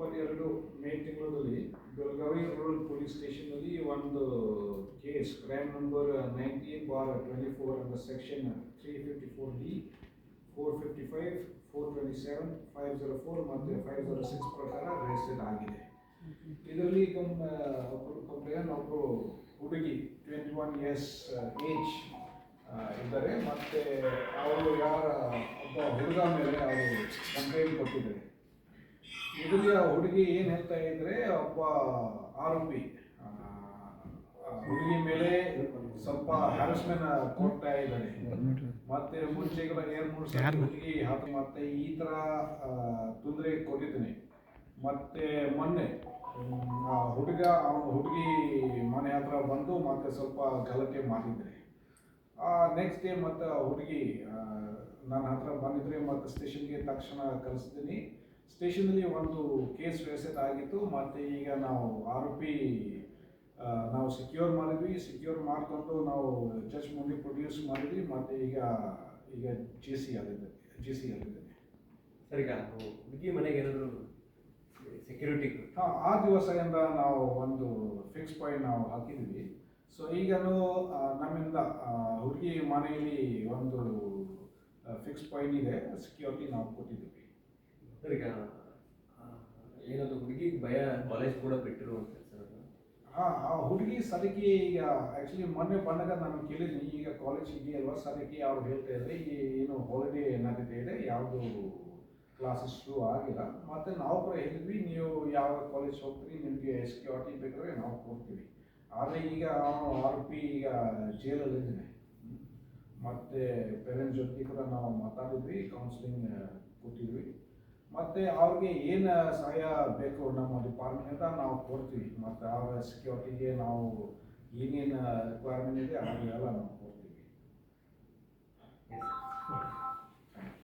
ಇಪ್ಪತ್ತೆರಡು ಮೇ ತಿಂಗಳಲ್ಲಿ Belagavi rural police ಸ್ಟೇಷನ್ನಲ್ಲಿ ಒಂದು case, crime number nineteen bar twenty four under section three fifty four D, four fifty five, four twenty seven, five zero four ಮತ್ತು five zero six ಪ್ರಕಾರ register ಆಗಿದೆ ಇದರಲ್ಲಿ ಒಬ್ಬರು complain ಒಬ್ಬರು ಹುಡುಗಿ ಟ್ವೆಂಟಿ ಒನ್ ಇಯರ್ಸ್ ಏಜ್ ಇದ್ದಾರೆ. ಮತ್ತು ಅವರು ಯಾರ, ಒಬ್ಬ ಹುಡುಗ ಮೇಲೆ ಅವರು ಕಂಪ್ಲೇಂಟ್ ಕೊಟ್ಟಿದ್ದಾರೆ. ಇದರಲ್ಲಿ ಆ ಹುಡುಗಿ ಏನು ಹೇಳ್ತಾ ಇದ್ರೆ ಒಬ್ಬ ಆರೋಪಿ ಹುಡುಗಿ ಮೇಲೆ ಸ್ವಲ್ಪ ಹ್ಯಾರಸ್ಮೆಂಟ್ ಕೊಡ್ತಾ ಇದ್ದಾನೆ ಮತ್ತೆ ಮುಂಚೆ ಎರಡು ಮೂರು ಸಲ ಹುಡುಗಿ ಹಾಕಿ ಮತ್ತೆ ಈ ತರ ತೊಂದರೆ ಕೊಟ್ಟಿದ್ದಾನೆ. ಮತ್ತೆ ಮೊನ್ನೆ ಆ ಹುಡುಗ ಅವನ ಹುಡುಗಿ ಮನೆ ಹತ್ರ ಬಂದು ಮತ್ತೆ ಸ್ವಲ್ಪ ಗಲಾಟೆ ಮಾಡಿದ್ರೆ. ನೆಕ್ಸ್ಟ್ ಡೇ ಮತ್ತೆ ಹುಡುಗಿ ನನ್ನ ಹತ್ರ ಬಂದಿದ್ರೆ ಮತ್ತೆ ಸ್ಟೇಷನ್ಗೆ ತಕ್ಷಣ ಕಳಿಸ್ತೀನಿ ಸ್ಟೇಷನಲ್ಲಿ ಒಂದು ಕೇಸ್ ರಿಜಿಸ್ಟರ್ ಆಗಿತ್ತು. ಮತ್ತೆ ಈಗ ನಾವು ಆರೋಪಿ ನಾವು ಸೆಕ್ಯೂರ್ ಮಾಡಿದ್ವಿ. ಸೆಕ್ಯೂರ್ ಮಾಡಿಕೊಂಡು ನಾವು ಜಡ್ಜ್ ಮುಂದೆ ಪ್ರೊಡ್ಯೂಸ್ ಮಾಡಿದ್ವಿ. ಮತ್ತೆ ಈಗ ಈಗ ಜೆ ಸಿ ಆಗಿದೆ ಜೆ ಸಿ ಆಗಿದೆ ಸರಿ ಹುಡುಗಿ ಮನೆಗೆ ಏನಾದರೂ ಸೆಕ್ಯೂರಿಟಿ ಹಾಂ ಆ ದಿವಸದಿಂದ ನಾವು ಒಂದು ಫಿಕ್ಸ್ ಪಾಯಿಂಟ್ ನಾವು ಹಾಕಿದ್ವಿ. ಸೊ ಈಗಲೂ ನಮ್ಮಿಂದ ಹುಡುಗಿ ಮನೆಯಲ್ಲಿ ಒಂದು ಫಿಕ್ಸ್ ಪಾಯಿಂಟ್ ಇದೆ. ಸೆಕ್ಯೂರಿಟಿ ನಾವು ಕೊಟ್ಟಿದ್ದೀವಿ. ಈಗ ಆ, ಏನಾದ್ರು ಹುಡುಗಿಗೆ ಭಯ ಕಾಲೇಜ್ ಕೂಡ ಬಿಟ್ಟಿರುವಂತ ಸರ್ ಅದು. ಹಾ ಆ ಹುಡುಗಿ ಸರಿಕೆ ಈಗ ಆ್ಯಕ್ಚುಲಿ ಮೊನ್ನೆ ಬಂದಾಗ ನಾನು ಕೇಳಿದ್ನಿ ಈಗ ಕಾಲೇಜ್ ಇದೆಯಲ್ವ ಸರಿಕೆ ಅವ್ರು ಹೇಳ್ತಾ ಇದ್ರೆ ಈ ಏನು ಹಾಲಿಡೇ ನಡೀತಾ ಇದೆ ಯಾವುದು ಕ್ಲಾಸಸ್ ಶುರು ಆಗಿಲ್ಲ. ಮತ್ತೆ ನಾವು ಕೂಡ ಹೇಳಿದ್ವಿ ನೀವು ಯಾವ ಕಾಲೇಜ್ ಹೋಗ್ತೀರಿ ನಿಮಗೆ ಸೆಕ್ಯೂರಿಟಿ ಬೇಕಾದ್ರೆ ನಾವು ಕೊಡ್ತೀವಿ. ಆದರೆ ಈಗ ಅವನು ಆರೋಪಿ ಈಗ ಜೈಲಲ್ಲಿದ್ದಾನೆ ಮತ್ತೆ ಪೇರೆಂಟ್ಸ್ ಜೊತೆ ಕೂಡ ನಾವು ಮಾತಾಡಿದ್ವಿ ಕೌನ್ಸಿಲಿಂಗ್ ಕೊಟ್ಟಿದ್ವಿ. ಮತ್ತೆ ಅವ್ರಿಗೆ ಏನು ಸಹಾಯ ಬೇಕು ನಮ್ಮ ಡಿಪಾರ್ಟ್ಮೆಂಟ್ ನಾವು ಕೊಡ್ತೀವಿ. ಮತ್ತು ಅವರ ಸೆಕ್ಯೂರಿಟಿಗೆ ನಾವು ಏನೇನು ರಿಕ್ವೈರ್ಮೆಂಟ್ ಇದೆ, ಅದನ್ನೆಲ್ಲ ನಾವು ಕೊಡ್ತೀವಿ.